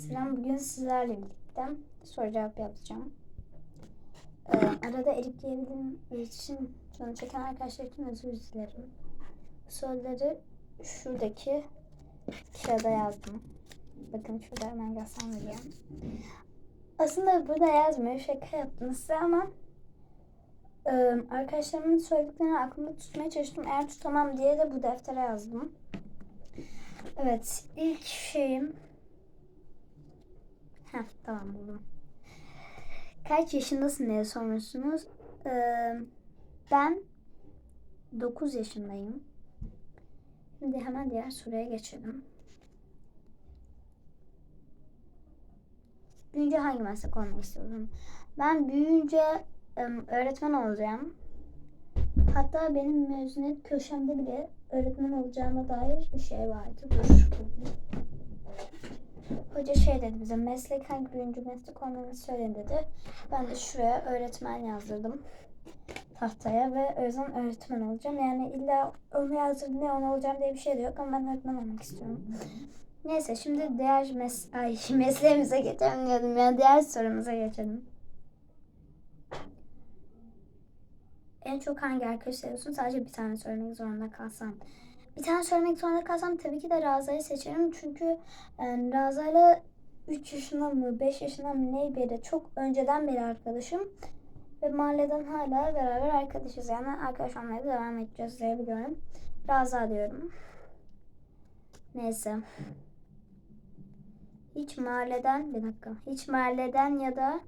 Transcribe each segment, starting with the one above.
Selam bugün sizlerle birlikte soru cevap yapacağım. Ee, arada erikleyebildiğim için canı çeken arkadaşlar için özür dilerim. Soruları şuradaki kağıda yazdım. Bakın şurada hemen göstermeyeceğim. Aslında burada yazmıyor. Şaka yaptım size ama e, arkadaşlarımın söylediklerini aklımda tutmaya çalıştım. Eğer tutamam diye de bu deftere yazdım. Evet ilk şeyim Heh, tamam buldum. Kaç yaşındasın diye sormuşsunuz. Ee, ben 9 yaşındayım. Şimdi hemen diğer soruya geçelim. Büyüyünce hangi meslek olmak istiyorum? Ben büyüyünce öğretmen olacağım. Hatta benim mezuniyet köşemde bile öğretmen olacağıma dair bir şey vardı. Dur. Hoca şey dedi bize meslek hangi birinci meslek olmanı söyleyin dedi. Ben de şuraya öğretmen yazdırdım tahtaya ve o yüzden öğretmen olacağım. Yani illa onu yazdırdım ne onu olacağım diye bir şey de yok ama ben öğretmen olmak istiyorum. Neyse şimdi diğer mes Ay, mesleğimize geçelim diyordum ya diğer sorumuza geçelim. En çok hangi arkadaşı seviyorsun? Sadece bir tane söylemek zorunda kalsam. Bir tane söylemek zorunda kalsam tabii ki de Raza'yı seçerim. Çünkü yani Raza'yla 3 yaşında mı 5 yaşında mı ne beri çok önceden beri arkadaşım. Ve mahalleden hala beraber arkadaşız. Yani arkadaş olmaya devam edeceğiz diye biliyorum. Raza diyorum. Neyse. Hiç mahalleden bir dakika. Hiç mahalleden ya da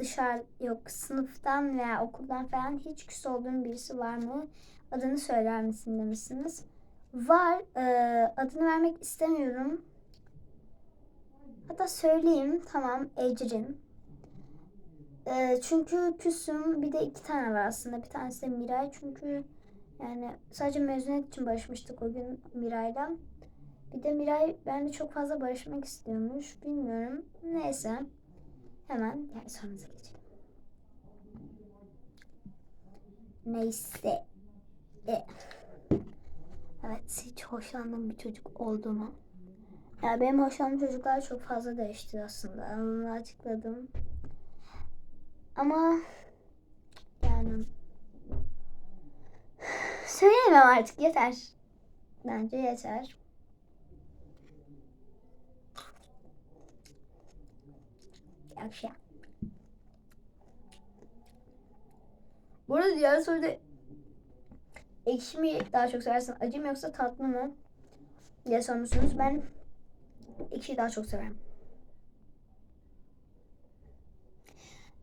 dışarı yok sınıftan veya okuldan falan hiç küs olduğun birisi var mı? Adını söyler misin demişsiniz. Var. Ee, adını vermek istemiyorum. Hatta söyleyeyim. Tamam. Ecrin. Ee, çünkü küsüm. Bir de iki tane var aslında. Bir tanesi de Miray. Çünkü yani sadece mezuniyet için barışmıştık o gün Miray'la. Bir de Miray benimle çok fazla barışmak istiyormuş. Bilmiyorum. Neyse. Hemen diğer sorumuza geçelim. Neyse. E. Evet hiç hoşlandığım bir çocuk oldu? Ya benim hoşlandığım çocuklar çok fazla değişti aslında. Onu açıkladım. Ama yani söyleyemem artık yeter. Bence yeter. Akşam. Bu arada diğer soruda ekşi mi daha çok seversin, acı mı yoksa tatlı mı diye sormuşsunuz. Ben ekşiyi daha çok severim.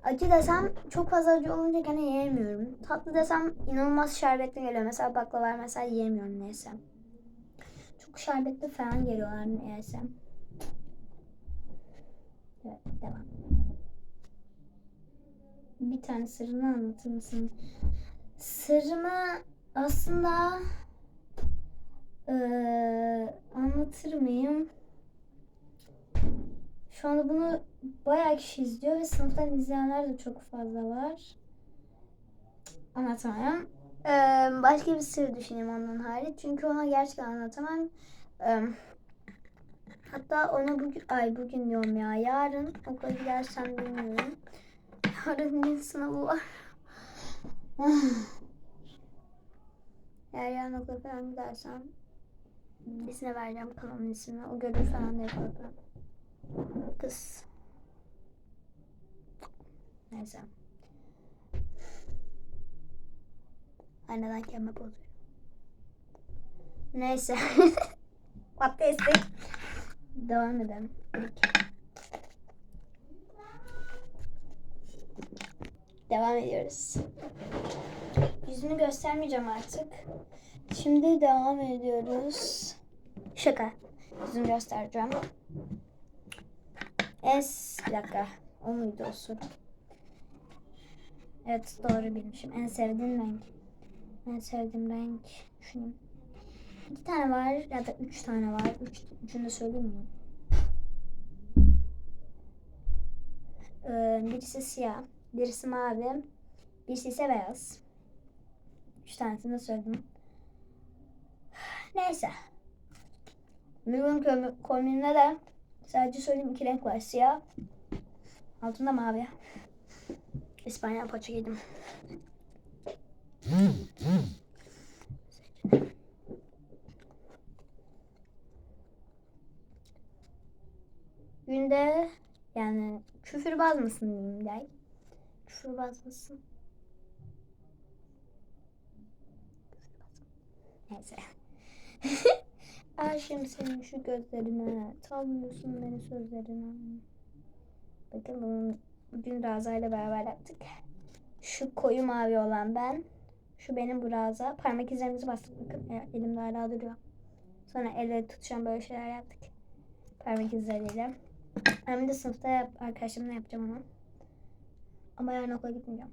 Acı desem çok fazla acı olunca gene yiyemiyorum. Tatlı desem inanılmaz şerbetli geliyor. Mesela baklava mesela yiyemiyorum neyse. Çok şerbetli falan geliyorlar neyse. Evet devam. Bir tane sırrını anlatır mısın? Sırrımı aslında eee, anlatır mıyım? Şu anda bunu bayağı kişi izliyor ve sınıftan izleyenler de çok fazla var. Anlatamam. Eee, başka bir sır düşüneyim ondan hariç. Çünkü ona gerçekten anlatamam. Eee, hatta onu bugün, ay bugün diyorum ya. Yarın okula gidersem bilmiyorum. Bir sınavı var. Eğer yarın okula falan gidersem birisine vereceğim kanalın ismini. O görür falan diye korkuyorum. Kız. Neyse. Aynadan kendime bozuyorum. Neyse. What is it? Devam edelim. Devam ediyoruz. Yüzünü göstermeyeceğim artık. Şimdi devam ediyoruz. Şaka. Yüzünü göstereceğim. Es bir dakika. O muydu o soru? Evet doğru bilmişim. En sevdiğim renk. En sevdiğim renk. Düşüneyim. İki tane var ya da üç tane var. Üç, üçünü de söyleyeyim mi? Ee, birisi siyah. Birisi mavi. Birisi ise beyaz. Üç tanesini de söyledim. Neyse. Bugün kombinine de Sadece söyleyeyim iki renk var. Siyah. Altında mavi. İspanya paça giydim. Günde yani küfürbaz mısın diyeyim gel. Küfürbaz mısın? Neyse. Aşığım senin şu gözlerine. Tanmıyorsun beni sözlerine. Bakın bunu bugün Raza ile beraber yaptık. Şu koyu mavi olan ben. Şu benim bu Raza. Parmak izlerimizi bastık bakın. Elimde hala duruyor. Sonra elle tutuşan böyle şeyler yaptık. Parmak izleriyle. Hem de sınıfta arkadaşlarımla yapacağım onu. Ama yarın okula gitmeyeceğim.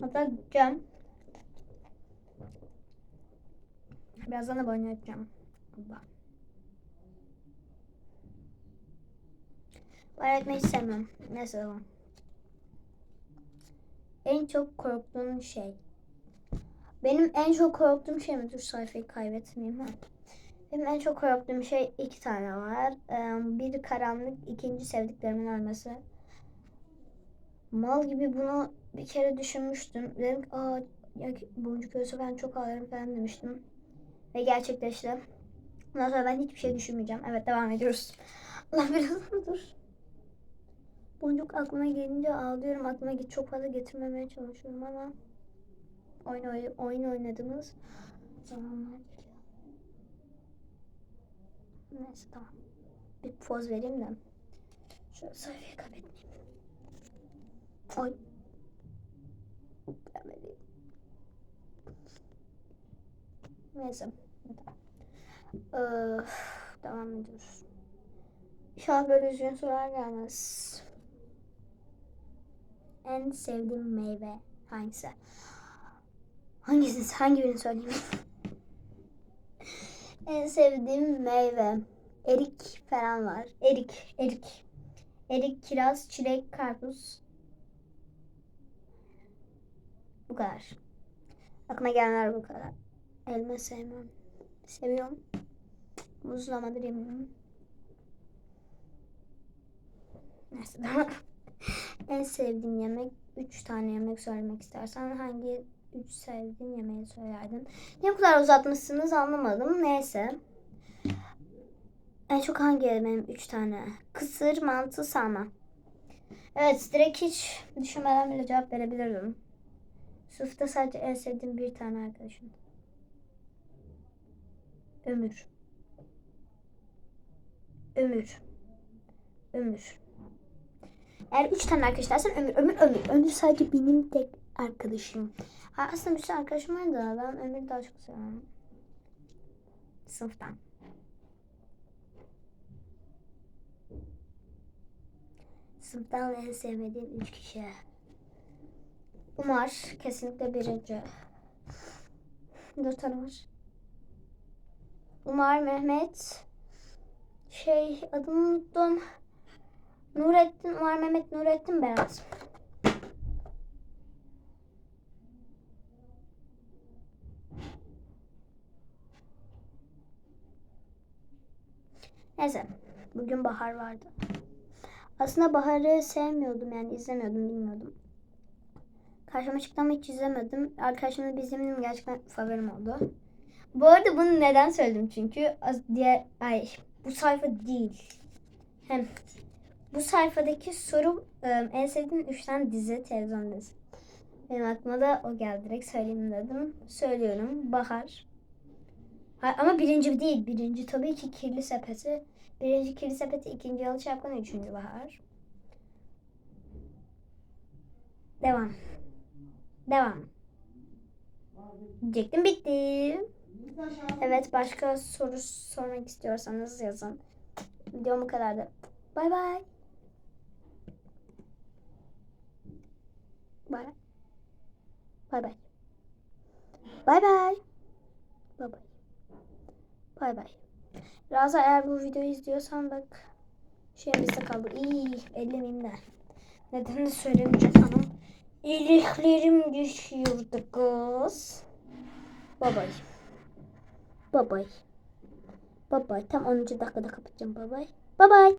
Hatta gideceğim. Birazdan da banyo yapacağım. Bak. Banyo etmeyi hiç sevmiyorum. Neyse tamam. En çok korktuğun şey. Benim en çok korktuğum şey mi? Dur sayfayı kaybetmeyeyim ha. Benim en çok korktuğum şey iki tane var. Biri karanlık, ikinci sevdiklerimin ölmesi. Mal gibi bunu bir kere düşünmüştüm. Dedim ki aa boncuk ölse ben çok ağlarım falan demiştim. Ve gerçekleşti. Ondan sonra ben hiçbir şey düşünmeyeceğim. Evet devam ediyoruz. Allah biraz dur. Boncuk aklıma gelince ağlıyorum. Aklıma git çok fazla getirmemeye çalışıyorum ama oyun, oy- oyun oynadığımız zamanlar. Neyse tamam. Bir poz vereyim de. Şöyle sayfayı kaybetmeyeyim. Oy. Gelmedi. Neyse. Öf, devam ediyoruz. İnşallah böyle üzgün sorular gelmez. En sevdiğim meyve hangisi? Hangisi? Hangi birini söyleyeyim? en sevdiğim meyve. Erik falan var. Erik, erik. Erik, kiraz, çilek, karpuz. Bu kadar. Aklıma gelenler bu kadar. Elma sevmem. Seviyorum. Muzlamadır yemiyorum. Neyse tamam. en sevdiğin yemek, üç tane yemek söylemek istersen hangi üç sevdiğin yemeği söylerdin? Ne bu kadar uzatmışsınız anlamadım. Neyse. En çok hangi yemeğim? Üç tane. Kısır, mantı, sarma. Evet direkt hiç düşünmeden bile cevap verebilirdim. Sınıfta sadece en sevdiğim bir tane arkadaşım. Ömür. Ömür. Ömür. Eğer üç tane arkadaş dersen ömür, ömür, ömür. Ömür sadece benim tek arkadaşım. Ha, aslında bir sürü arkadaşım var da ben ömürü daha çok seviyorum. Sınıftan. Sınıftan en sevmediğim üç kişi. Umar kesinlikle birinci. Dört tane var. Umar, Mehmet, şey adını unuttum. Nurettin, Umar, Mehmet, Nurettin, Berat. Neyse. Bugün Bahar vardı. Aslında Bahar'ı sevmiyordum yani izlemiyordum bilmiyordum. Karşıma çıktı ama hiç izlemedim. Arkadaşımla bizim gerçekten favorim oldu. Bu arada bunu neden söyledim çünkü az diğer ay bu sayfa değil. Hem bu sayfadaki soru e, en sevdiğin üç tane dizi televizyon dizisi. Benim aklıma da o geldi direkt söyleyeyim dedim. Söylüyorum. Bahar. Ha, ama birinci değil. Birinci tabii ki Kirli Sepeti. Birinci Kirli Sepeti, ikinci Yalı Çapkın, üçüncü Bahar. Devam. Devam. Diyecektim bitti. Evet başka soru sormak istiyorsanız yazın. Videom bu kadardı. Bay bay. Bay bay. Bay bay. Bay bay. Bay bay. Bay. Raza eğer bu videoyu izliyorsan bak şeyimizde kaldı. İyi ellemeyeyim de. Söylemeyeceğim. İliklerim düşüyordu kız. Babay. Babay. Babay. Tam 10. dakikada kapatacağım babay. Bye.